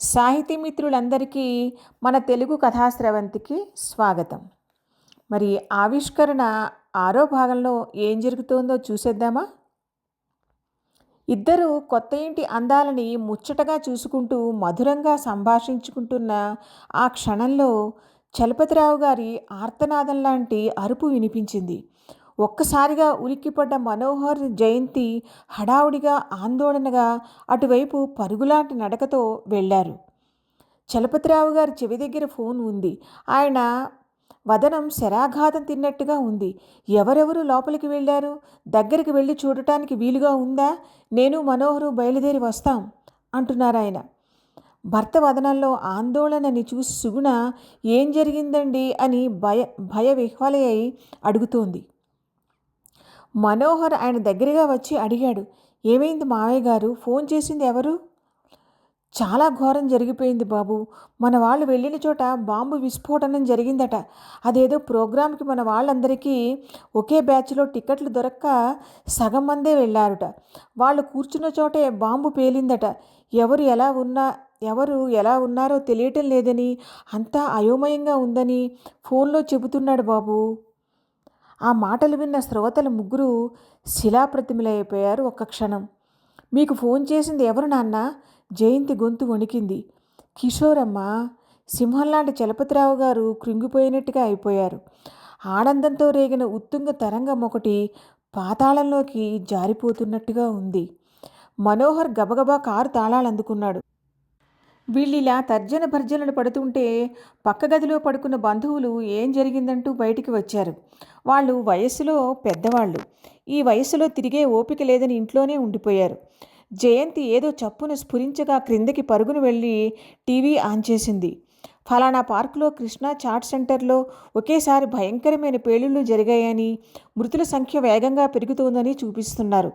సాహితీ మిత్రులందరికీ మన తెలుగు కథాశ్రవంతికి స్వాగతం. మరి ఆవిష్కరణ ఆరో భాగంలో ఏం జరుగుతోందో చూసేద్దామా? ఇద్దరు కొత్త ఇంటి అందాలని ముచ్చటగా చూసుకుంటూ మధురంగా సంభాషించుకుంటున్న ఆ క్షణంలో చలపతిరావు గారి ఆర్తనాదం లాంటి అరుపు వినిపించింది. ఒక్కసారిగా ఉలిక్కిపడ్డ మనోహర్ జయంతి హడావుడిగా ఆందోళనగా అటువైపు పరుగులాంటి నడకతో వెళ్ళారు. చలపతిరావు గారి చెవి దగ్గర ఫోన్ ఉంది. ఆయన వదనం శరాఘాతం తిన్నట్టుగా ఉంది. ఎవరెవరు లోపలికి వెళ్ళారు? దగ్గరికి వెళ్ళి చూడటానికి వీలుగా ఉందా? నేను మనోహరు బయలుదేరి వస్తాం అంటున్నారు ఆయన. భర్త వదనంలో ఆందోళనని చూసి సుగుణ ఏం జరిగిందండి? అని భయ భయ విహ్వలయ్యి అడుగుతోంది. మనోహర్ ఆయన దగ్గరగా వచ్చి అడిగాడు ఏమైంది మావయ్య గారు? ఫోన్ చేసింది ఎవరు? చాలా ఘోరం జరిగిపోయింది బాబు. మన వాళ్ళు వెళ్ళిన చోట బాంబు విస్ఫోటనం జరిగిందట. అదేదో ప్రోగ్రాంకి మన వాళ్ళందరికీ ఒకే బ్యాచ్లో టికెట్లు దొరక్క సగం మందే వెళ్ళారుట. వాళ్ళు కూర్చున్న చోటే బాంబు పేలిందట. ఎవరు ఎలా ఉన్నా ఎవరు ఎలా ఉన్నారో తెలియటం లేదని అంతా అయోమయంగా ఉందని ఫోన్లో చెబుతున్నాడు బాబు. ఆ మాటలు విన్న శ్రోతలు ముగ్గురు శిలాప్రతిమలైపోయారు ఒక్క క్షణం. మీకు ఫోన్ చేసింది ఎవరు నాన్న? జయంతి గొంతు వణికింది. కిషోరమ్మ సింహంలాంటి చలపతిరావు గారు కృంగిపోయినట్టుగా అయిపోయారు. ఆనందంతో రేగిన ఉత్తుంగ తరంగం ఒకటి పాతాళంలోకి జారిపోతున్నట్టుగా ఉంది. మనోహర్ గబగబా కారు తాళాలు అందుకున్నాడు వీళ్ళిలా తర్జన భర్జనలు పడుతుంటే పక్క గదిలో పడుకున్న బంధువులు ఏం జరిగిందంటూ బయటికి వచ్చారు. వాళ్ళు వయస్సులో పెద్దవాళ్ళు. ఈ వయస్సులో తిరిగే ఓపిక లేదని ఇంట్లోనే ఉండిపోయారు. జయంతి ఏదో చప్పున స్ఫురించగా క్రిందకి పరుగును వెళ్ళి టీవీ ఆన్ చేసింది. ఫలానా పార్కులో కృష్ణా చాట్ సెంటర్లో ఒకేసారి భయంకరమైన పేలుళ్ళు జరిగాయని మృతుల సంఖ్య వేగంగా పెరుగుతోందని చూపిస్తున్నారు.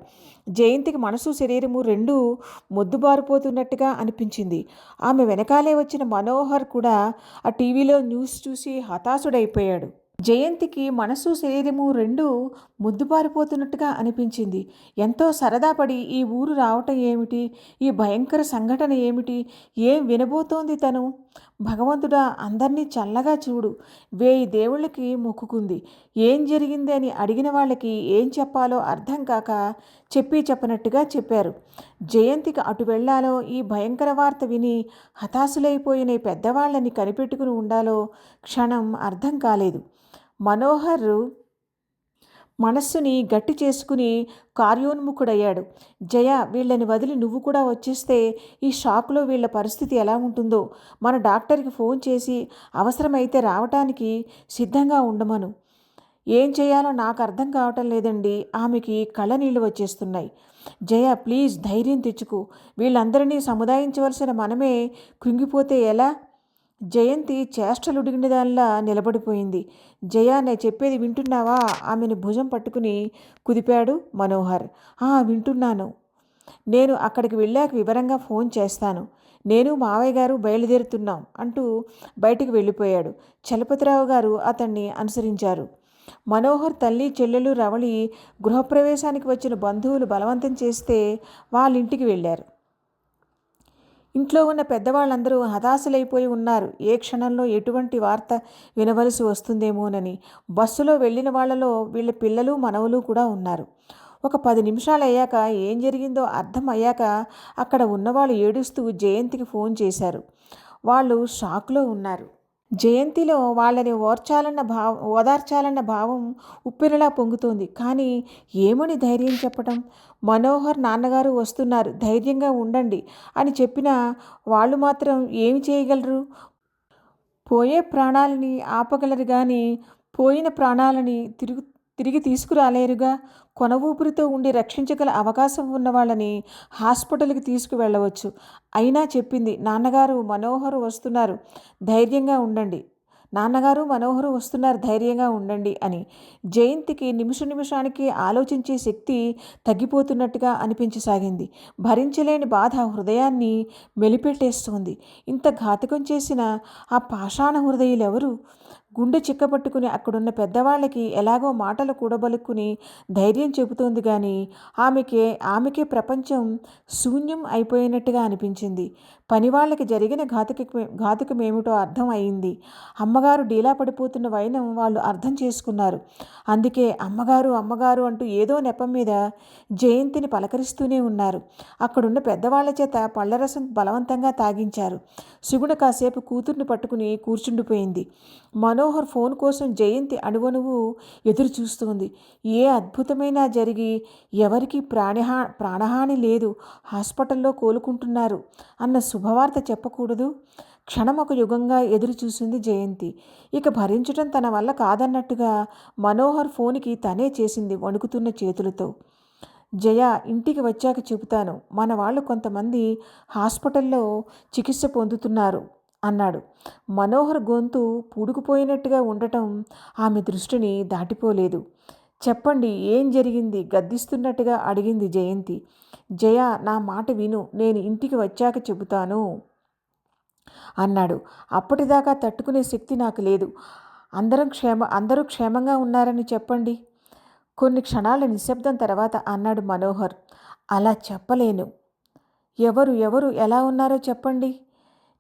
జయంతికి మనసు శరీరము రెండూ మొద్దుబారిపోతున్నట్టుగా అనిపించింది. ఆమె వెనకాలే వచ్చిన మనోహర్ కూడా ఆ టీవీలో న్యూస్ చూసి హతాశుడైపోయాడు. జయంతికి మనసు శరీరము రెండు ముద్దుపారిపోతున్నట్టుగా అనిపించింది. ఎంతో సరదాపడి ఈ ఊరు రావటం ఏమిటి? ఈ భయంకర సంఘటన ఏమిటి? ఏం వినబోతోంది తను? భగవంతుడా అందరినీ చల్లగా చూడు. వేయి దేవుళ్ళకి మొక్కుకుంది. ఏం జరిగింది అని అడిగిన వాళ్ళకి ఏం చెప్పాలో అర్థం కాక చెప్పి చెప్పనట్టుగా చెప్పారు. జయంతికి అటు వెళ్ళాలో ఈ భయంకర వార్త విని హతాశులైపోయిన పెద్దవాళ్ళని కనిపెట్టుకుని ఉండాలో క్షణం అర్థం కాలేదు. మనోహర్ మనస్సుని గట్టి చేసుకుని కార్యోన్ముఖుడయ్యాడు. జయ వీళ్ళని వదిలి నువ్వు కూడా వచ్చేస్తే ఈ షాక్లో వీళ్ళ పరిస్థితి ఎలా ఉంటుందో? మన డాక్టర్కి ఫోన్ చేసి అవసరమైతే రావటానికి సిద్ధంగా ఉండమను. ఏం చేయాలో నాకు అర్థం కావటం లేదండి. ఆమెకి కళ్ళనీళ్ళు వచ్చేస్తున్నాయి. జయ ప్లీజ్ ధైర్యం తెచ్చుకో. వీళ్ళందరినీ సముదాయించవలసిన మనమే కృంగిపోతే ఎలా? జయంతి చేష్టలుడిగినదానిలా నిలబడిపోయింది. జయ నే చెప్పేది వింటున్నావా? ఆమెను భుజం పట్టుకుని కుదిపాడు మనోహర్. ఆ వింటున్నాను. నేను అక్కడికి వెళ్ళాక వివరంగా ఫోన్ చేస్తాను. నేను మావయ్య గారు బయలుదేరుతున్నాం అంటూ బయటికి వెళ్ళిపోయాడు. చలపతిరావు గారు అతన్ని అనుసరించారు. మనోహర్ తల్లి చెల్లెలు రవళి గృహప్రవేశానికి వచ్చిన బంధువులు బలవంతం చేస్తే వాళ్ళ ఇంటికి వెళ్ళారు. ఇంట్లో ఉన్న పెద్దవాళ్ళందరూ హతాశలైపోయి ఉన్నారు. ఏ క్షణంలో ఎటువంటి వార్త వినవలసి వస్తుందేమోనని. బస్సులో వెళ్ళిన వాళ్ళలో వీళ్ళ పిల్లలు మనవలు కూడా ఉన్నారు. ఒక పది నిమిషాలు అయ్యాక ఏం జరిగిందో అర్థం అయ్యాక అక్కడ ఉన్నవాళ్ళు ఏడుస్తూ జయంతికి ఫోన్ చేశారు. వాళ్ళు షాక్లో ఉన్నారు. జయంతిలో వాళ్ళని ఓర్చాలన్న భావం ఓదార్చాలన్న భావం ఉప్పెనలా పొంగుతోంది. కానీ ఏమని ధైర్యం చెప్పటం? మనోహర్ నాన్నగారు వస్తున్నారు. ధైర్యంగా ఉండండి అని చెప్పిన వాళ్ళు మాత్రం ఏమి చేయగలరు? పోయే ప్రాణాలని ఆపగలరు కానీ పోయిన ప్రాణాలని తిరుగు తిరిగి తీసుకురాలేరుగా? కొన ఊపిరితో ఉండి రక్షించగల అవకాశం ఉన్న వాళ్ళని హాస్పిటల్కి తీసుకువెళ్ళవచ్చు. అయినా చెప్పింది నాన్నగారు మనోహరు వస్తున్నారు ధైర్యంగా ఉండండి. నాన్నగారు మనోహరు వస్తున్నారు ధైర్యంగా ఉండండి అని. జయంతికి నిమిష నిమిషానికి ఆలోచించే శక్తి తగ్గిపోతున్నట్టుగా అనిపించసాగింది. భరించలేని బాధ హృదయాన్ని మెలిపెట్టేస్తుంది ఇంత ఘాతకం చేసిన ఆ పాషాణ హృదయులెవరు? గుండె చిక్కపట్టుకుని అక్కడున్న పెద్దవాళ్ళకి ఎలాగో మాటలు కూడబలుక్కుని ధైర్యం చెబుతోంది కానీ ఆమెకే ఆమెకే ప్రపంచం శూన్యం అయిపోయినట్టుగా అనిపించింది. పనివాళ్ళకి జరిగిన ఘాతుకి ఘాతుకమేమిటో అర్థం అయింది. అమ్మగారు డీలా పడిపోతున్న వైనం వాళ్ళు అర్థం చేసుకున్నారు. అందుకే అమ్మగారు అమ్మగారు అంటూ ఏదో నెపం మీద జయంతిని పలకరిస్తూనే ఉన్నారు. అక్కడున్న పెద్దవాళ్ళ చేత పళ్ళరసం బలవంతంగా తాగించారు. సుగుణ కాసేపు కూతుర్ని పట్టుకుని కూర్చుండిపోయింది. మనోహర్ ఫోన్ కోసం జయంతి అణువణువు ఎదురు చూస్తుంది ఏ అద్భుతమైనా జరిగి ఎవరికి ప్రాణహా ప్రాణహాని లేదు. హాస్పిటల్లో కోలుకుంటున్నారు అన్న శుభవార్త చెప్పకూడదు. క్షణం ఒక యుగంగా ఎదురు చూసింది జయంతి. ఇక భరించడం తన వల్ల కాదన్నట్టుగా మనోహర్ ఫోన్కి తనే చేసింది వణుకుతున్న చేతులతో. జయ ఇంటికి వచ్చాక చెబుతాను మన వాళ్ళు కొంతమంది హాస్పిటల్లో చికిత్స పొందుతున్నారు అన్నాడు. మనోహర్ గొంతు పూడుకుపోయినట్టుగా ఉండటం ఆమె దృష్టిని దాటిపోలేదు. చెప్పండి ఏం జరిగింది? గద్దిస్తున్నట్టుగా అడిగింది జయంతి. జయ నా మాట విను నేను ఇంటికి వచ్చాక చెబుతాను అన్నాడు. అప్పటిదాకా తట్టుకునే శక్తి నాకు లేదు. అందరం క్షేమ అందరూ క్షేమంగా ఉన్నారని చెప్పండి. కొన్ని క్షణాల నిశ్శబ్దం తర్వాత అన్నాడు మనోహర్. అలా చెప్పలేను. ఎవరు ఎవరు ఎలా ఉన్నారో చెప్పండి.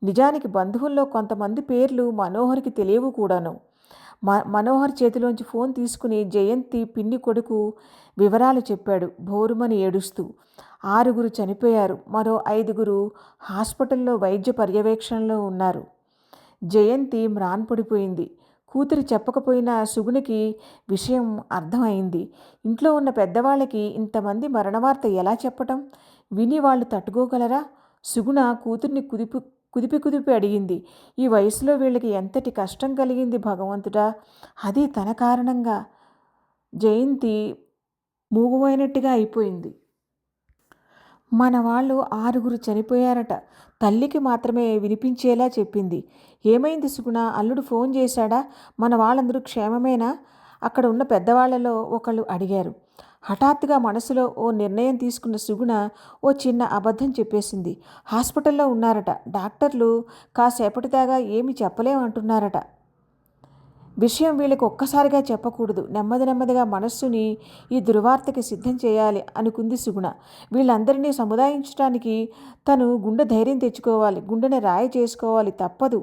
నిజానికి బంధువుల్లో కొంతమంది పేర్లు మనోహర్కి తెలియవు కూడాను. మనోహర్ చేతిలోంచి ఫోన్ తీసుకుని జయంతి పిన్ని కొడుకు వివరాలు చెప్పాడు. భోరుమని ఏడుస్తూ ఆరుగురు చనిపోయారు. మరో ఐదుగురు హాస్పిటల్లో వైద్య పర్యవేక్షణలో ఉన్నారు. జయంతి మ్రాన్పడిపోయింది కూతురు చెప్పకపోయినా సుగునికి విషయం అర్థమైంది. ఇంట్లో ఉన్న పెద్దవాళ్ళకి ఇంతమంది మరణవార్త ఎలా చెప్పటం? విని వాళ్ళు తట్టుకోగలరా? సుగుణ కూతుర్ని కుదిపి కుదిపి కుదిపి అడిగింది. ఈ వయసులో వీళ్ళకి ఎంతటి కష్టం కలిగింది భగవంతుడా? అది తన కారణంగా జయంతి మూగువైనట్టుగా అయిపోయింది. మన వాళ్ళు ఆరుగురు చనిపోయారట. తల్లికి మాత్రమే వినిపించేలా చెప్పింది. ఏమైంది సుగుణ? అల్లుడు ఫోన్ చేశాడా? మన వాళ్ళందరూ క్షేమమేనా? అక్కడ ఉన్న పెద్దవాళ్ళలో ఒకళ్ళు అడిగారు. హఠాత్తుగా మనసులో ఓ నిర్ణయం తీసుకున్న సుగుణ ఓ చిన్న అబద్ధం చెప్పేసింది. హాస్పిటల్లో ఉన్నారట. డాక్టర్లు కాసేపటి దాకా ఏమి చెప్పలేమంటున్నారట విషయం వీళ్ళకి ఒక్కసారిగా చెప్పకూడదు. నెమ్మది నెమ్మదిగా మనస్సుని ఈ దుర్వార్తకి సిద్ధం చేయాలి అనుకుంది సుగుణ. వీళ్ళందరినీ సముదాయించడానికి తను గుండె ధైర్యం తెచ్చుకోవాలి. గుండెని రాయి చేసుకోవాలి తప్పదు.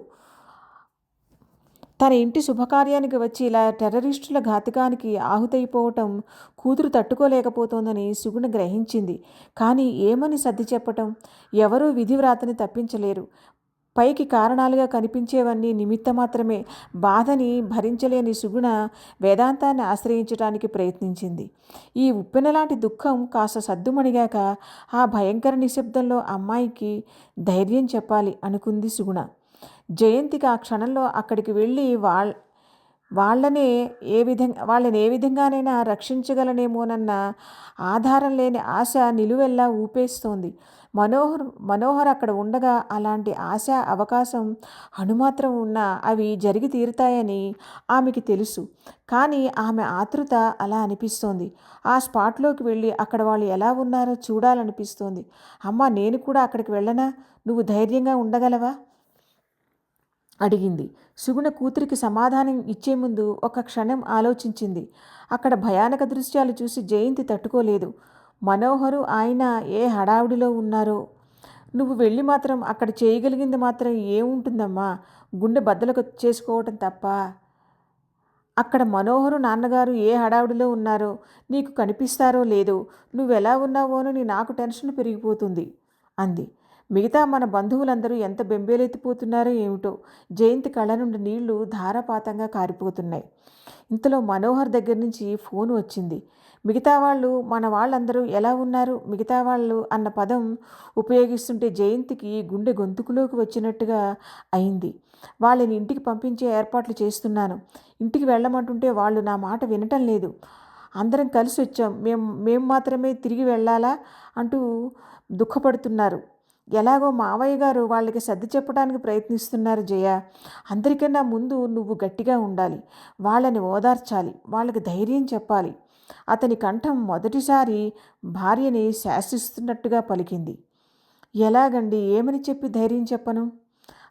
తన ఇంటి శుభకార్యానికి వచ్చి ఇలా టెర్రరిస్టుల ఘాతకానికి ఆహుతైపోవటం కూతురు తట్టుకోలేకపోతోందని సుగుణ గ్రహించింది. కానీ ఏమని సర్ది చెప్పటం? ఎవరూ విధివ్రాతని తప్పించలేరు. పైకి కారణాలుగా కనిపించేవన్నీ నిమిత్త మాత్రమే. బాధని భరించలేని సుగుణ వేదాంతాన్ని ఆశ్రయించడానికి ప్రయత్నించింది. ఈ ఉప్పెనలాంటి దుఃఖం కాస్త సద్దుమణిగాక ఆ భయంకర నిశ్శబ్దంలో అమ్మాయికి ధైర్యం చెప్పాలి అనుకుంది సుగుణ. జయంతికి ఆ క్షణంలో అక్కడికి వెళ్ళి వాళ్ళ వాళ్ళనే ఏ విధంగా వాళ్ళని ఏ విధంగానైనా రక్షించగలనేమోనన్న ఆధారం లేని ఆశ నిలువెల్లా ఊపేస్తోంది. మనోహర్ మనోహర్ అక్కడ ఉండగా అలాంటి ఆశ అవకాశం అణుమాత్రం ఉన్నా అవి జరిగి తీరుతాయని ఆమెకి తెలుసు. కానీ ఆమె ఆతృత అలా అనిపిస్తోంది. ఆ స్పాట్లోకి వెళ్ళి అక్కడ వాళ్ళు ఎలా ఉన్నారో చూడాలనిపిస్తోంది. అమ్మ నేను కూడా అక్కడికి వెళ్ళనా? నువ్వు ధైర్యంగా ఉండగలవా? అడిగింది. సుగుణ కూతురికి సమాధానం ఇచ్చే ముందు ఒక క్షణం ఆలోచించింది. అక్కడ భయానక దృశ్యాలు చూసి జయంతి తట్టుకోలేదు. మనోహరు ఆయన ఏ హడావుడిలో ఉన్నారో? నువ్వు వెళ్ళి మాత్రం అక్కడ చేయగలిగింది మాత్రం ఏముంటుందమ్మా? గుండె బద్దలకు చేసుకోవటం తప్ప. అక్కడ మనోహరు నాన్నగారు ఏ హడావుడిలో ఉన్నారో నీకు కనిపిస్తారో లేదో నువ్వెలా ఉన్నావోనని నాకు టెన్షన్ పెరిగిపోతుంది అంది. మిగతా మన బంధువులందరూ ఎంత బెంబేలెత్తిపోతున్నారో ఏమిటో. జయంతి కళ్ళ నుండి నీళ్ళు ధారాపాతంగా కారిపోతున్నాయి. ఇంతలో మనోహర్ దగ్గర నుంచి ఫోన్ వచ్చింది. మిగతా వాళ్ళు మన వాళ్ళందరూ ఎలా ఉన్నారు? మిగతా వాళ్ళు అన్న పదం ఉపయోగిస్తుంటే జయంతికి గుండె గొంతుకులోకి వచ్చినట్టుగా అయింది. వాళ్ళని ఇంటికి పంపించే ఏర్పాట్లు చేస్తున్నాను. ఇంటికి వెళ్ళమంటుంటే వాళ్ళు నా మాట వినటం లేదు. అందరం కలిసి వచ్చాం మేము మేము మాత్రమే తిరిగి వెళ్ళాలా? అంటూ దుఃఖపడుతున్నారు. ఎలాగో మావయ్య గారు వాళ్ళకి సర్ది చెప్పడానికి ప్రయత్నిస్తున్నారు జయ. అందరికన్నా ముందు నువ్వు గట్టిగా ఉండాలి వాళ్ళని ఓదార్చాలి వాళ్ళకి ధైర్యం చెప్పాలి. అతని కంఠం మొదటిసారి భార్యని శాసిస్తున్నట్టుగా పలికింది. ఎలాగండి ఏమని చెప్పి ధైర్యం చెప్పను?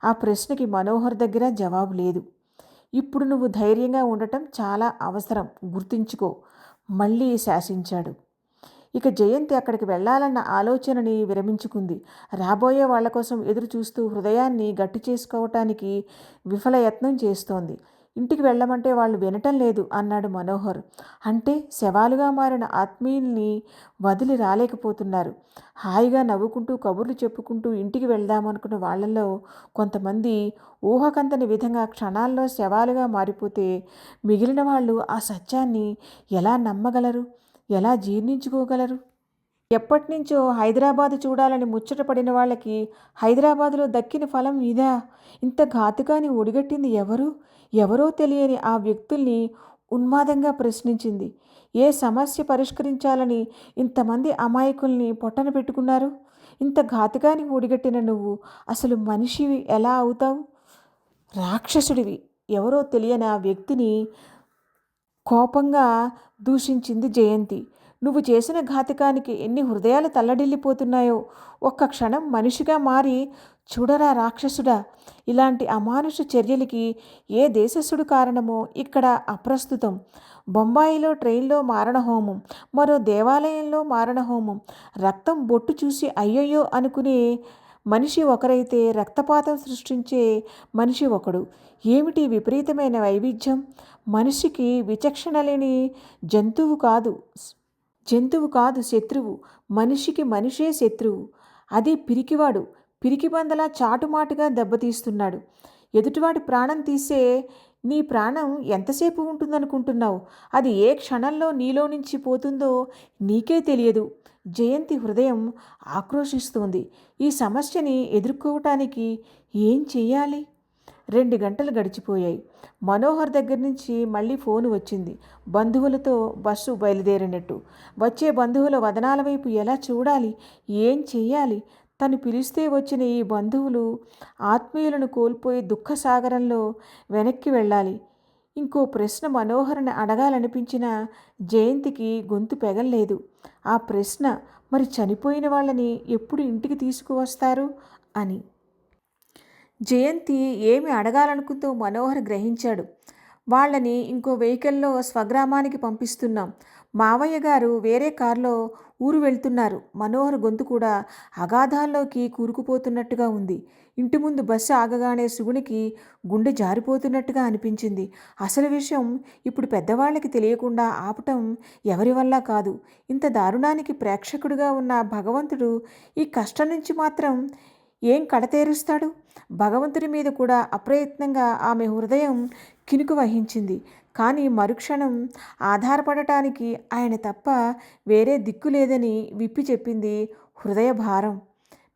ఆ ప్రశ్నకి మనోహర్ దగ్గర జవాబు లేదు. ఇప్పుడు నువ్వు ధైర్యంగా ఉండటం చాలా అవసరం గుర్తుంచుకో మళ్ళీ శాసించాడు. ఇక జయంతి అక్కడికి వెళ్ళాలన్న ఆలోచనని విరమించుకుంది. రాబోయే వాళ్ళ కోసం ఎదురు చూస్తూ హృదయాన్ని గట్టి చేసుకోవటానికి విఫలయత్నం చేస్తోంది. ఇంటికి వెళ్ళమంటే వాళ్ళు వినటం లేదు అన్నాడు మనోహర్. అంటే శవాలుగా మారిన ఆత్మీయుల్ని వదిలి రాలేకపోతున్నారు. హాయిగా నవ్వుకుంటూ కబుర్లు చెప్పుకుంటూ ఇంటికి వెళ్దామనుకున్న వాళ్ళల్లో కొంతమంది ఊహకందని విధంగా క్షణాల్లో శవాలుగా మారిపోతే మిగిలిన వాళ్ళు ఆ సత్యాన్ని ఎలా నమ్మగలరు? ఎలా జీర్ణించుకోగలరు? ఎప్పటినుంచో హైదరాబాదు చూడాలని ముచ్చటపడిన వాళ్ళకి హైదరాబాదులో దక్కిన ఫలం ఇదా? ఇంత ఘాతుకాని ఒడిగట్టింది ఎవరు? ఎవరో తెలియని ఆ వ్యక్తుల్ని ఉన్మాదంగా ప్రశ్నించింది. ఏ సమస్య పరిష్కరించాలని ఇంతమంది అమాయకుల్ని పొట్టన పెట్టుకున్నారు? ఇంత ఘాతుకాని ఒడిగట్టిన నువ్వు అసలు మనిషివి ఎలా అవుతావు? రాక్షసుడివి. ఎవరో తెలియని ఆ వ్యక్తిని కోపంగా దూషించింది జయంతి. నువ్వు చేసిన ఘాతకానికి ఎన్ని హృదయాలు తల్లడిల్లిపోతున్నాయో. ఒక్క క్షణం మనిషిగా మారి చూడరా రాక్షసుడా. ఇలాంటి అమానుష చర్యలకి ఏ దేశస్థుడు కారణమో ఇక్కడ అప్రస్తుతం. బొంబాయిలో ట్రైన్లో మారణహోమం మరో దేవాలయంలో మారణహోమం రక్తం బొట్టు చూసి అయ్యయ్యో అనుకునే మనిషి ఒకరైతే రక్తపాతం సృష్టించే మనిషి ఒకడు. ఏమిటి విపరీతమైన వైవిధ్యం? మనిషికి విచక్షణ లేని జంతువు కాదు. జంతువు కాదు శత్రువు. మనిషికి మనిషే శత్రువు. అది పిరికివాడు. పిరికిబందలా చాటుమాటుగా దెబ్బతీస్తున్నాడు. ఎదుటివాడి ప్రాణం తీసే నీ ప్రాణం ఎంతసేపు ఉంటుందనుకుంటున్నావు? అది ఏ క్షణంలో నీలో నుంచి పోతుందో నీకే తెలియదు. జయంతి హృదయం ఆక్రోషిస్తోంది ఈ సమస్యని ఎదుర్కోవటానికి ఏం చెయ్యాలి? రెండు గంటలు గడిచిపోయాయి. మనోహర్ దగ్గర నుంచి మళ్ళీ ఫోన్ వచ్చింది. బంధువులతో బస్సు బయలుదేరినట్టు. వచ్చే బంధువుల వదనాల వైపు ఎలా చూడాలి? ఏం చెయ్యాలి? తను పిలిస్తే వచ్చిన ఈ బంధువులు ఆత్మీయులను కోల్పోయి దుఃఖసాగరంలో వెనక్కి వెళ్ళాలి. ఇంకో ప్రశ్న మనోహరని అడగాలనిపించిన జయంతికి గొంతు పెగల్లేదు. ఆ ప్రశ్న మరి చనిపోయిన వాళ్ళని ఎప్పుడు ఇంటికి తీసుకువస్తారు? అని. జయంతి ఏమి అడగాలనుకుంటూ మనోహర్ గ్రహించాడు. వాళ్ళని ఇంకో వెహికల్లో స్వగ్రామానికి పంపిస్తున్నాం. మావయ్య గారు వేరే కారులో ఊరు వెళ్తున్నారు. మనోహర్ గొంతు కూడా అగాధాల్లోకి కూరుకుపోతున్నట్టుగా ఉంది. ఇంటి ముందు బస్సు ఆగగానే శివునికి గుండె జారిపోతున్నట్టుగా అనిపించింది. అసలు విషయం ఇప్పుడు పెద్దవాళ్ళకి తెలియకుండా ఆపటం ఎవరి వల్ల కాదు. ఇంత దారుణానికి ప్రేక్షకుడుగా ఉన్న భగవంతుడు ఈ కష్టం నుంచి మాత్రం ఏం కడతేరుస్తాడు? భగవంతుడి మీద కూడా అప్రయత్నంగా ఆమె హృదయం కినుకు వహించింది. కానీ మరుక్షణం ఆధారపడటానికి ఆయన తప్ప వేరే దిక్కు లేదని విప్పి చెప్పింది హృదయ భారం.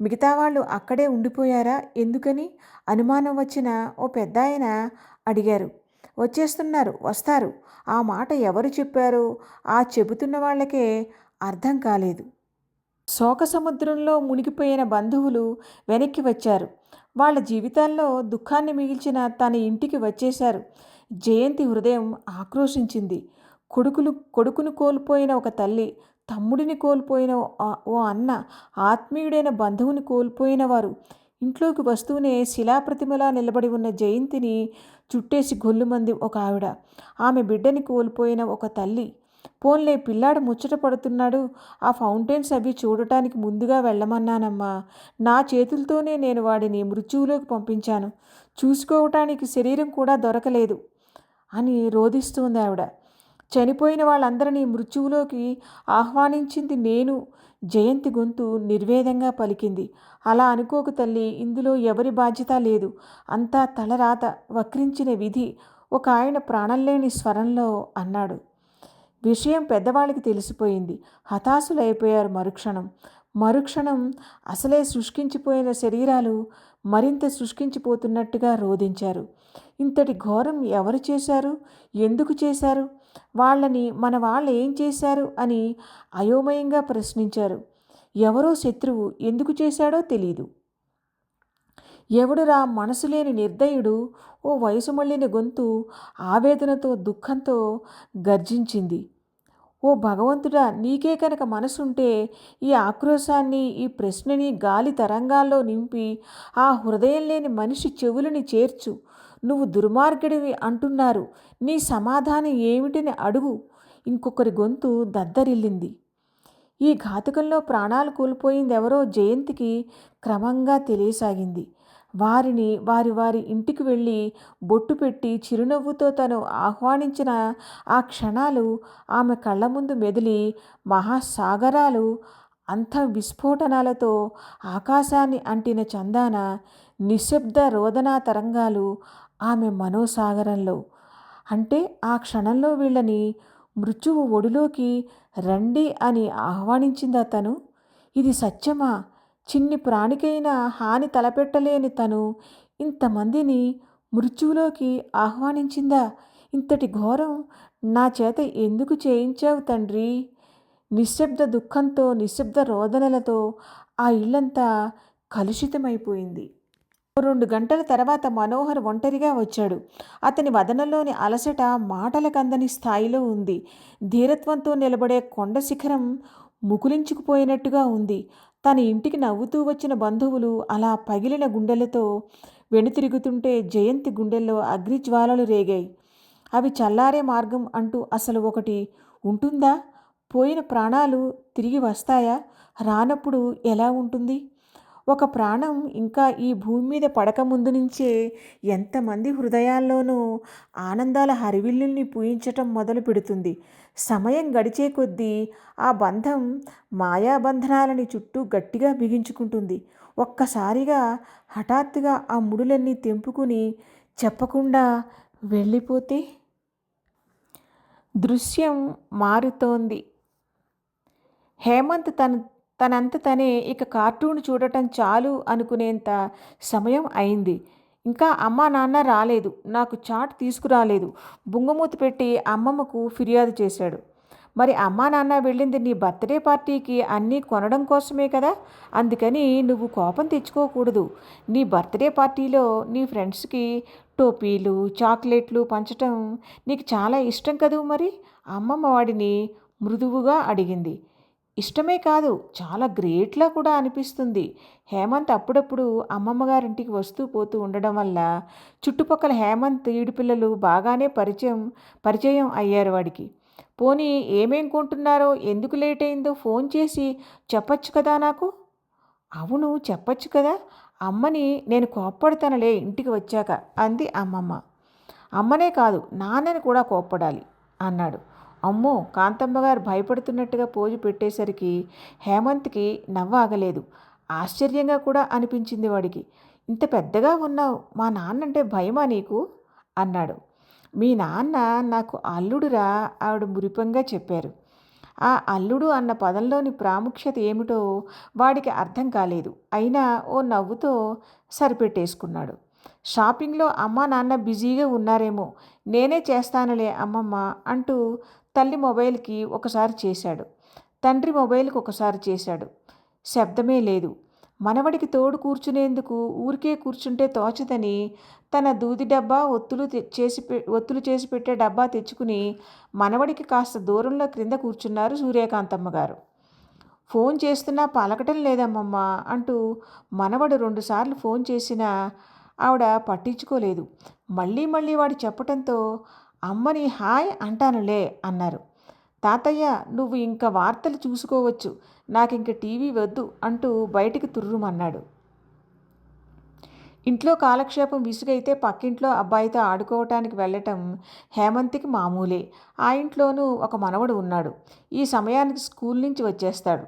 మిగతా వాళ్ళు అక్కడే ఉండిపోయారా ఎందుకని అనుమానం వచ్చిన ఓ పెద్ద ఆయన అడిగారు. వచ్చేస్తున్నారు వస్తారు. ఆ మాట ఎవరు చెప్పారు? ఆ చెబుతున్న వాళ్ళకే అర్థం కాలేదు. శోక సముద్రంలో మునిగిపోయిన బంధువులు వెనక్కి వచ్చారు. వాళ్ళ జీవితాల్లో దుఃఖాన్ని మిగిల్చిన తన ఇంటికి వచ్చేశారు. జయంతి హృదయం ఆక్రోశించింది. కొడుకులు కొడుకును కోల్పోయిన ఒక తల్లి తమ్ముడిని కోల్పోయిన ఓ అన్న ఆత్మీయుడైన బంధువుని కోల్పోయిన వారు. ఇంట్లోకి వస్తూనే శిలాప్రతిమలా నిలబడి ఉన్న జయంతిని చుట్టేసి గొల్లుమంది ఒక ఆవిడ. ఆమె బిడ్డని కోల్పోయిన ఒక తల్లి పోన్లే పిల్లాడు ముచ్చట పడుతున్నాడు. ఆ ఫౌంటైన్స్ అవి చూడటానికి ముందుగా వెళ్ళమన్నానమ్మా. నా చేతులతోనే నేను వాడిని మృత్యువులోకి పంపించాను. చూసుకోవటానికి శరీరం కూడా దొరకలేదు అని రోధిస్తుంది ఆవిడ. చనిపోయిన వాళ్ళందరినీ మృత్యువులోకి ఆహ్వానించింది నేను. జయంతి గొంతు నిర్వేదంగా పలికింది. అలా అనుకోకు తల్లి ఇందులో ఎవరి బాధ్యత లేదు. అంతా తలరాత వక్రించిన విధి. ఒక ఆయన ప్రాణంలేని స్వరంలో అన్నాడు. విషయం పెద్దవాళ్ళకి తెలిసిపోయింది. హతాశులైపోయారు మరుక్షణం. మరుక్షణం అసలే శుష్కించిపోయిన శరీరాలు మరింత శుష్కించిపోతున్నట్టుగా రోధించారు. ఇంతటి ఘోరం ఎవరు చేశారు? ఎందుకు చేశారు? వాళ్ళని మన వాళ్ళు ఏం చేశారు? అని అయోమయంగా ప్రశ్నించారు. ఎవరో శత్రువు ఎందుకు చేశాడో తెలీదు. ఎవడురా మనసు లేని నిర్దయుడు? ఓ వయసు మళ్ళిన గొంతు ఆవేదనతో దుఃఖంతో గర్జించింది. ఓ భగవంతుడా నీకే కనుక మనసుంటే ఈ ఆక్రోశాన్ని ఈ ప్రశ్నని గాలి తరంగాల్లో నింపి ఆ హృదయం లేని మనిషి చెవులని చేర్చు. నువ్వు దుర్మార్గుడివి అంటున్నారు. నీ సమాధానం ఏమిటిని అడుగు. ఇంకొకరి గొంతు దద్దరిల్లింది. ఈ ఘాతుకంలో ప్రాణాలు కోల్పోయింది ఎవరో జయంతికి క్రమంగా తెలియసాగింది. వారిని వారి వారి ఇంటికి వెళ్ళి బొట్టు పెట్టి చిరునవ్వుతో తను ఆహ్వానించిన ఆ క్షణాలు ఆమె కళ్ళ ముందు మెదిలి మహాసాగరాలు అంత విస్ఫోటనాలతో ఆకాశాన్ని అంటిన చందాన నిశ్శబ్ద రోదనా తరంగాలు ఆమె మనోసాగరంలో. అంటే ఆ క్షణంలో వీళ్ళని మృత్యువు ఒడిలోకి రండి అని ఆహ్వానించిందా తను ఇది సత్యమా? చిన్ని ప్రాణికైనా హాని తలపెట్టలేని తను ఇంతమందిని మృత్యువులోకి ఆహ్వానించిందా? ఇంతటి ఘోరం నా చేత ఎందుకు చేయించావు తండ్రి? నిశ్శబ్ద దుఃఖంతో నిశ్శబ్ద రోదనలతో ఆ ఇల్లంతా కలుషితమైపోయింది. రెండు గంటల తర్వాత మనోహర్ ఒంటరిగా వచ్చాడు. అతని వదనంలోని అలసట మాటలకందని స్థాయిలో ఉంది. ధీరత్వంతో నిలబడే కొండ శిఖరం ముకులించుకుపోయినట్టుగా ఉంది. తన ఇంటికి నవ్వుతూ వచ్చిన బంధువులు అలా పగిలిన గుండెలతో వెనుతిరుగుతుంటే జయంతి గుండెల్లో అగ్నిజ్వాలలు రేగాయి. అవి చల్లారే మార్గం అంటూ అసలు ఒకటి ఉంటుందా? పోయిన ప్రాణాలు తిరిగి వస్తాయా? రానప్పుడు ఎలా ఉంటుంది? ఒక ప్రాణం ఇంకా ఈ భూమి మీద పడక ముందు నుంచే ఎంతమంది హృదయాల్లోనూ ఆనందాల హరివిల్లుల్ని పూయించటం మొదలు పెడుతుంది. సమయం గడిచే కొద్దీ ఆ బంధం మాయాబంధనాలని చుట్టూ గట్టిగా బిగించుకుంటుంది. ఒక్కసారిగా హఠాత్తుగా ఆ ముడులన్నీ తెంపుకుని చెప్పకుండా వెళ్ళిపోతే దృశ్యం మారుతోంది. హేమంత్ తన తనంత తనే ఇక కార్టూన్ చూడటం చాలు అనుకునేంత సమయం అయింది. ఇంకా అమ్మ నాన్న రాలేదు. నాకు చాట్ తీసుకురాలేదు. బుంగమూత పెట్టి అమ్మమ్మకు ఫిర్యాదు చేశాడు. మరి అమ్మా నాన్న వెళ్ళింది నీ బర్త్డే పార్టీకి అన్నీ కొనడం కోసమే కదా? అందుకని నువ్వు కోపం తెచ్చుకోకూడదు. నీ బర్త్డే పార్టీలో నీ ఫ్రెండ్స్కి టోపీలు చాక్లెట్లు పంచటం నీకు చాలా ఇష్టం కదూ మరి? అమ్మమ్మ వాడిని మృదువుగా అడిగింది. ఇష్టమే కాదు చాలా గ్రేట్లా కూడా అనిపిస్తుంది. హేమంత్ అప్పుడప్పుడు అమ్మమ్మ గారింటికి వస్తూ పోతూ ఉండడం వల్ల చుట్టుపక్కల హేమంత్ ఈడుపిల్లలు బాగానే పరిచయం పరిచయం అయ్యారు వాడికి. పోనీ ఏమేం కొంటున్నారో ఎందుకు లేట్ అయిందో ఫోన్ చేసి చెప్పచ్చు కదా నాకు? అవును చెప్పచ్చు కదా. అమ్మని నేను కోప్పడతానులే ఇంటికి వచ్చాక అంది అమ్మమ్మ. అమ్మనే కాదు నాన్నని కూడా కోప్పడాలి అన్నాడు. అమ్మో కాంతమ్మ గారు భయపడుతున్నట్టుగా పోజు పెట్టేసరికి హేమంత్కి నవ్వాగలేదు ఆశ్చర్యంగా కూడా అనిపించింది వాడికి. ఇంత పెద్దగా ఉన్నావు మా నాన్నంటే భయమా నీకు? అన్నాడు. మీ నాన్న నాకు అల్లుడురా ఆవిడ మురిపంగా చెప్పారు. ఆ అల్లుడు అన్న పదంలోని ప్రాముఖ్యత ఏమిటో వాడికి అర్థం కాలేదు. అయినా ఓ నవ్వుతో సరిపెట్టేసుకున్నాడు. షాపింగ్లో అమ్మ నాన్న బిజీగా ఉన్నారేమో నేనే చేస్తానులే అమ్మమ్మ అంటూ తల్లి మొబైల్కి ఒకసారి చేశాడు. తండ్రి మొబైల్కి ఒకసారి చేశాడు. శబ్దమే లేదు. మనవడికి తోడు కూర్చునేందుకు ఊరికే కూర్చుంటే తోచదని తన దూది డబ్బా ఒత్తులు చేసి ఒత్తులు చేసి పెట్టే డబ్బా తెచ్చుకుని మనవడికి కాస్త దూరంలో క్రింద కూర్చున్నారు సూర్యకాంతమ్మ గారు. ఫోన్ చేస్తున్నా పలకటం లేదమ్మమ్మ అంటూ మనవడు రెండుసార్లు ఫోన్ చేసినా ఆవిడ పట్టించుకోలేదు. మళ్ళీ మళ్ళీ వాడు చెప్పటంతో అమ్మని హాయ్ అంటానులే అన్నారు. తాతయ్య నువ్వు ఇంకా వార్తలు చూసుకోవచ్చు. నాకు ఇంక టీవీ వద్దు అంటూ బయటికి తుర్రుమన్నాడు. ఇంట్లో కాలక్షేపం విసుగైతే పక్కింట్లో అబ్బాయితో ఆడుకోవటానికి వెళ్ళటం హేమంత్కి మామూలే. ఆ ఇంట్లోనూ ఒక మనవడు ఉన్నాడు. ఈ సమయానికి స్కూల్ నుంచి వచ్చేస్తాడు.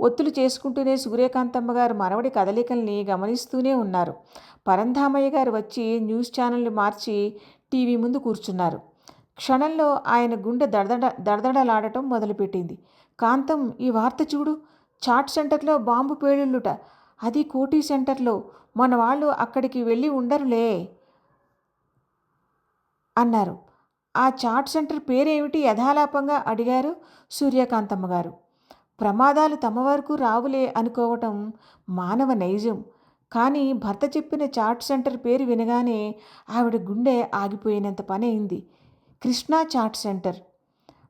ఒత్తులు చేసుకుంటూనే సూర్యకాంతమ్మ గారు మనవడి కదలికల్ని గమనిస్తూనే ఉన్నారు. పరంధామయ్య గారు వచ్చి న్యూస్ ఛానల్ని మార్చి టీవీ ముందు కూర్చున్నారు. క్షణంలో ఆయన గుండె దడదడ దడదడలాడటం మొదలుపెట్టింది. కాంతం ఈ వార్త చూడు. చాట్ సెంటర్లో బాంబు పేలుళ్ళుట. అది కోటి సెంటర్లో. మన వాళ్ళు అక్కడికి వెళ్ళి ఉండరులే అన్నారు. ఆ చాట్ సెంటర్ పేరేమిటి యథాలాపంగా అడిగారు సూర్యకాంతమ్మ గారు. ప్రమాదాలు తమ వరకు రావులే అనుకోవటం మానవ నైజం. కానీ భర్త చెప్పిన చాట్ సెంటర్ పేరు వినగానే ఆవిడ గుండె ఆగిపోయినంత పని అయింది. Krishna chat centre.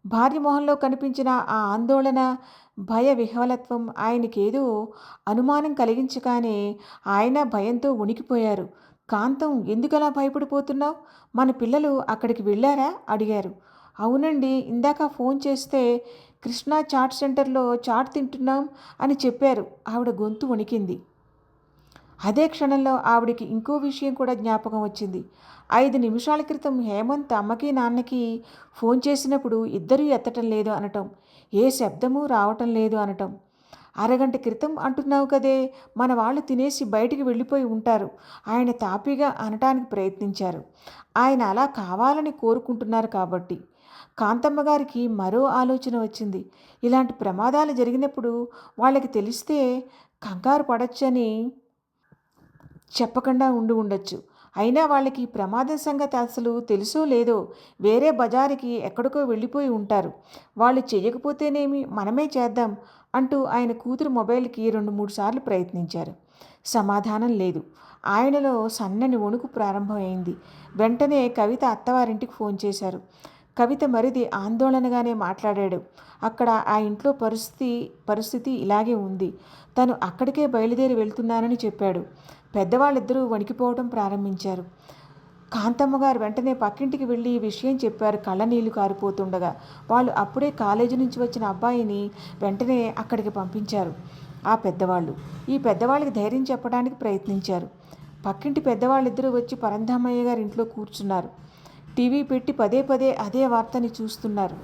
భార్య మొహంలో కనిపించిన ఆ ఆందోళన భయ విహవలత్వం ఆయనకేదో అనుమానం కలిగించగానే ఆయన భయంతో వణికిపోయారు. కాంతం ఎందుకలా భయపడిపోతున్నావు? మన పిల్లలు అక్కడికి వెళ్ళారా? అడిగారు. అవునండి ఇందాక ఫోన్ చేస్తే కృష్ణా చాట్ సెంటర్లో చాట్ తింటున్నాం అని చెప్పారు. ఆవిడ గొంతు వణికింది. అదే క్షణంలో ఆవిడికి ఇంకో విషయం కూడా జ్ఞాపకం వచ్చింది. ఐదు నిమిషాల క్రితం హేమంత్ అమ్మకి నాన్నకి ఫోన్ చేసినప్పుడు ఇద్దరూ ఎత్తటం లేదు అనటం ఏ శబ్దము రావటం లేదు అనటం. అరగంట క్రితం అంటున్నావు కదే మన వాళ్ళు తినేసి బయటికి వెళ్ళిపోయి ఉంటారు ఆయన తాపీగా అనటానికి ప్రయత్నించారు. ఆయన అలా కావాలని కోరుకుంటున్నారు కాబట్టి. కాంతమ్మ గారికి మరో ఆలోచన వచ్చింది. ఇలాంటి ప్రమాదాలు జరిగినప్పుడు వాళ్ళకి తెలిస్తే కంగారు పడొచ్చని చెప్పకుండా ఉండి ఉండొచ్చు. అయినా వాళ్ళకి ప్రమాదం సంగతి అసలు తెలుసో లేదో వేరే బజారుకి ఎక్కడికో వెళ్ళిపోయి ఉంటారు. వాళ్ళు చేయకపోతేనేమి మనమే చేద్దాం అంటూ ఆయన కూతురు మొబైల్కి రెండు మూడు సార్లు ప్రయత్నించారు. సమాధానం లేదు. ఆయనలో సన్నని వణుకు ప్రారంభమైంది. వెంటనే కవిత అత్తవారింటికి ఫోన్ చేశారు. కవిత మరిది ఆందోళనగానే మాట్లాడాడు. అక్కడ ఆ ఇంట్లో పరిస్థితి పరిస్థితి ఇలాగే ఉంది. తను అక్కడికే బయలుదేరి వెళ్తున్నానని చెప్పాడు. పెద్దవాళ్ళిద్దరూ వణికిపోవడం ప్రారంభించారు. కాంతమ్మ గారు వెంటనే పక్కింటికి వెళ్ళి ఈ విషయం చెప్పారు. కళ్ళ నీళ్ళు కారిపోతుండగా వాళ్ళు అప్పుడే కాలేజీ నుంచి వచ్చిన అబ్బాయిని వెంటనే అక్కడికి పంపించారు. ఆ పెద్దవాళ్ళు ఈ పెద్దవాళ్ళకి ధైర్యం చెప్పడానికి ప్రయత్నించారు. పక్కింటి పెద్దవాళ్ళిద్దరూ వచ్చి పరంధామయ్య గారి ఇంట్లో కూర్చున్నారు. టీవీ పెట్టి పదే పదే అదే వార్తని చూస్తున్నారు.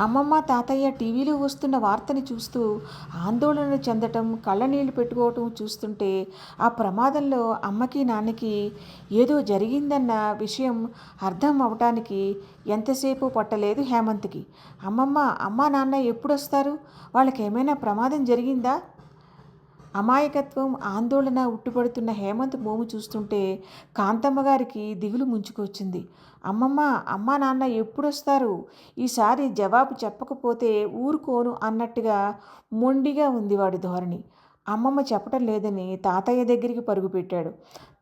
అమ్మమ్మ తాతయ్య టీవీలో వస్తున్న వార్తని చూస్తూ ఆందోళన చెందటం కళ్ళనీళ్ళు పెట్టుకోవటం చూస్తుంటే ఆ ప్రమాదంలో అమ్మకి నాన్నకి ఏదో జరిగిందన్న విషయం అర్థం అవటానికి ఎంతసేపు పట్టలేదు హేమంత్కి. అమ్మమ్మ అమ్మ నాన్న ఎప్పుడు వస్తారు? వాళ్ళకి ఏమైనా ప్రమాదం జరిగిందా? అమాయకత్వం ఆందోళన ఉట్టుపడుతున్న హేమంత్ మోము చూస్తుంటే కాంతమ్మ గారికి దిగులు ముంచుకొచ్చింది. అమ్మమ్మ అమ్మా నాన్న ఎప్పుడొస్తారు? ఈసారి జవాబు చెప్పకపోతే ఊరుకోను అన్నట్టుగా మొండిగా ఉంది వాడి ధోరణి. అమ్మమ్మ చెప్పటం లేదని తాతయ్య దగ్గరికి పరుగుపెట్టాడు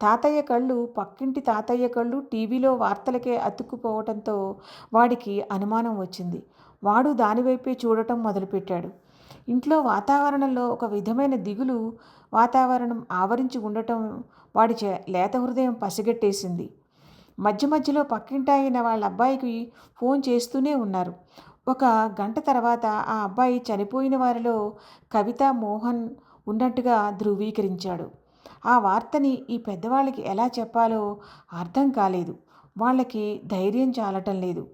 తాతయ్య కళ్ళు పక్కింటి తాతయ్య కళ్ళు టీవీలో వార్తలకే అతుక్కుపోవటంతో వాడికి అనుమానం వచ్చింది. వాడు దానివైపే చూడటం మొదలుపెట్టాడు. ఇంట్లో వాతావరణంలో ఒక విధమైన దిగులు వాతావరణం ఆవరించి ఉండటం వాడి చే లేత హృదయం పసిగట్టేసింది. మధ్య మధ్యలో పక్కింటాయిన వాళ్ళ అబ్బాయికి ఫోన్ చేస్తూనే ఉన్నారు. ఒక గంట తర్వాత ఆ అబ్బాయి చనిపోయిన వారిలో కవిత మోహన్ ఉన్నట్టుగా ధృవీకరించాడు. ఆ వార్తని ఈ పెద్దవాళ్ళకి ఎలా చెప్పాలో అర్థం కాలేదు. వాళ్ళకి ధైర్యం చాలటం లేదు.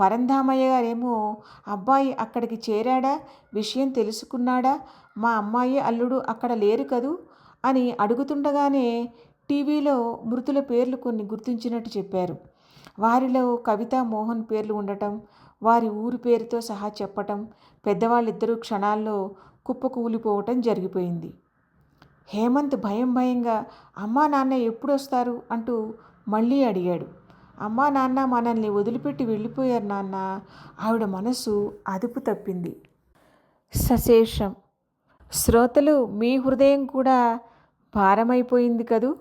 పరంధామయ్య గారేమో అబ్బాయి అక్కడికి చేరాడా? విషయం తెలుసుకున్నాడా? మా అమ్మాయి అల్లుడు అక్కడ లేరు కదూ? అని అడుగుతుండగానే టీవీలో మృతుల పేర్లు కొన్ని గుర్తించినట్టు చెప్పారు. వారిలో కవిత మోహన్ పేర్లు ఉండటం వారి ఊరి పేరుతో సహా చెప్పటం పెద్దవాళ్ళిద్దరూ క్షణాల్లో కుప్పకూలిపోవటం జరిగిపోయింది. హేమంత్ భయం భయంగా అమ్మా నాన్న ఎప్పుడు వస్తారు అంటూ మళ్ళీ అడిగాడు. అమ్మా నాన్న మనల్ని వదిలిపెట్టి వెళ్ళిపోయారు నాన్న. ఆవిడ మనసు అదుపు తప్పింది. సశేషం. శ్రోతలు మీ హృదయం కూడా భారమైపోయింది కదూ?